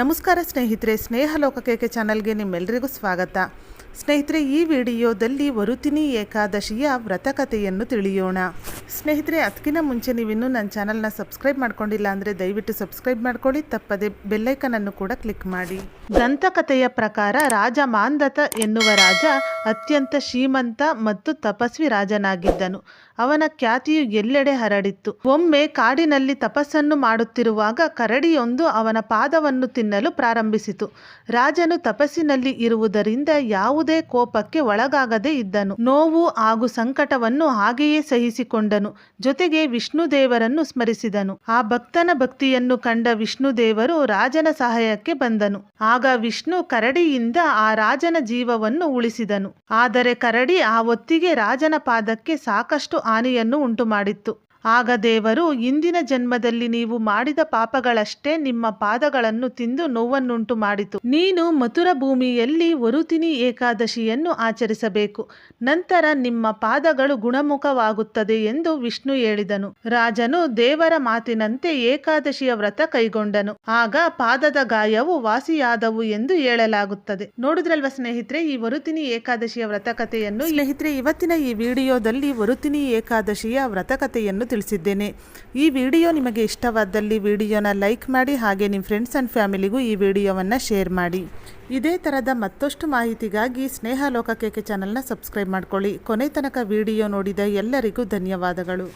ನಮಸ್ಕಾರ ಸ್ನೇಹಿತರೆ ಸ್ನೇಹ ಲೋಕಕೇಕೆ ಚಾನಲ್ಗೆ ನಿಮ್ಮೆಲ್ಲರಿಗೂ ಸ್ವಾಗತ. ಸ್ನೇಹಿತರೆ, ಈ ವಿಡಿಯೋದಲ್ಲಿ ವರುತಿನಿ ಏಕಾದಶಿಯ ವ್ರತಕಥೆಯನ್ನು ತಿಳಿಯೋಣ. ಸ್ನೇಹಿತರೆ, ಅದಕ್ಕಿಂತ ಮುಂಚೆ ನೀವಿನ್ನೂ ನನ್ನ ಚಾನಲ್ನ ಸಬ್ಸ್ಕ್ರೈಬ್ ಮಾಡ್ಕೊಂಡಿಲ್ಲ ಅಂದರೆ ದಯವಿಟ್ಟು ಸಬ್ಸ್ಕ್ರೈಬ್ ಮಾಡ್ಕೊಳ್ಳಿ, ತಪ್ಪದೆ ಬೆಲ್ಲೈಕನನ್ನು ಕೂಡ ಕ್ಲಿಕ್ ಮಾಡಿ. ದಂತಕಥೆಯ ಪ್ರಕಾರ ರಾಜ ಮಾಂದತ ಎನ್ನುವ ರಾಜ ಅತ್ಯಂತ ಶ್ರೀಮಂತ ಮತ್ತು ತಪಸ್ವಿ ರಾಜನಾಗಿದ್ದನು. ಅವನ ಖ್ಯಾತಿಯು ಎಲ್ಲೆಡೆ ಹರಡಿತ್ತು. ಒಮ್ಮೆ ಕಾಡಿನಲ್ಲಿ ತಪಸ್ಸನ್ನು ಮಾಡುತ್ತಿರುವಾಗ ಕರಡಿಯೊಂದು ಅವನ ಪಾದವನ್ನು ತಿನ್ನಲು ಪ್ರಾರಂಭಿಸಿತು. ರಾಜನು ತಪಸ್ಸಿನಲ್ಲಿ ಇರುವುದರಿಂದ ಯಾವುದೇ ಕೋಪಕ್ಕೆ ಒಳಗಾಗದೇ ಇದ್ದನು. ನೋವು ಹಾಗೂ ಸಂಕಟವನ್ನು ಹಾಗೆಯೇ ಸಹಿಸಿಕೊಂಡನು. ಜೊತೆಗೆ ವಿಷ್ಣು ದೇವರನ್ನು ಸ್ಮರಿಸಿದನು. ಆ ಭಕ್ತನ ಭಕ್ತಿಯನ್ನು ಕಂಡ ವಿಷ್ಣು ದೇವರು ರಾಜನ ಸಹಾಯಕ್ಕೆ ಬಂದನು. ಆಗ ವಿಷ್ಣು ಕರಡಿಯಿಂದ ಆ ರಾಜನ ಜೀವವನ್ನು ಉಳಿಸಿದನು. ಆದರೆ ಕರಡಿ ಆ ಹೊತ್ತಿಗೆ ರಾಜನ ಪಾದಕ್ಕೆ ಸಾಕಷ್ಟು ಹಾನಿಯನ್ನು ಉಂಟುಮಾಡಿತ್ತು. ಆಗ ದೇವರು, ಇಂದಿನ ಜನ್ಮದಲ್ಲಿ ನೀವು ಮಾಡಿದ ಪಾಪಗಳಷ್ಟೇ ನಿಮ್ಮ ಪಾದಗಳನ್ನು ತಿಂದು ನೋವನ್ನುಂಟು ಮಾಡಿತು. ನೀನು ಮಥುರ ಭೂಮಿಯಲ್ಲಿ ವರುತಿನಿ ಏಕಾದಶಿಯನ್ನು ಆಚರಿಸಬೇಕು. ನಂತರ ನಿಮ್ಮ ಪಾದಗಳು ಗುಣಮುಖವಾಗುತ್ತದೆ ಎಂದು ವಿಷ್ಣು ಹೇಳಿದನು. ರಾಜನು ದೇವರ ಮಾತಿನಂತೆ ಏಕಾದಶಿಯ ವ್ರತ ಕೈಗೊಂಡನು. ಆಗ ಪಾದದ ಗಾಯವು ವಾಸಿಯಾದವು ಎಂದು ಹೇಳಲಾಗುತ್ತದೆ. ನೋಡಿದ್ರಲ್ವ ಸ್ನೇಹಿತರೆ, ಈ ವರುತಿನಿ ಏಕಾದಶಿಯ ವ್ರತಕಥೆಯನ್ನು? ಸ್ನೇಹಿತರೆ, ಇವತ್ತಿನ ಈ ವಿಡಿಯೋದಲ್ಲಿ ವರುತಿನಿ ಏಕಾದಶಿಯ ವ್ರತಕಥೆಯನ್ನು ತಿಳಿಸಿದ್ದೇನೆ. ಈ ವಿಡಿಯೋ ನಿಮಗೆ ಇಷ್ಟವಾದಲ್ಲಿ ವಿಡಿಯೋನ ಲೈಕ್ ಮಾಡಿ ಹಾಗೆ ನಿಮ್ಮ ಫ್ರೆಂಡ್ಸ್ ಆ್ಯಂಡ್ ಫ್ಯಾಮಿಲಿಗೂ ಈ ವಿಡಿಯೋವನ್ನು ಶೇರ್ ಮಾಡಿ. ಇದೇ ಥರದ ಮತ್ತಷ್ಟು ಮಾಹಿತಿಗಾಗಿ ಸ್ನೇಹ ಲೋಕಕೇಕೆ ಚಾನಲ್ನ ಸಬ್ಸ್ಕ್ರೈಬ್ ಮಾಡ್ಕೊಳ್ಳಿ. ಕೊನೆ ತನಕ ವಿಡಿಯೋ ನೋಡಿದ ಎಲ್ಲರಿಗೂ ಧನ್ಯವಾದಗಳು.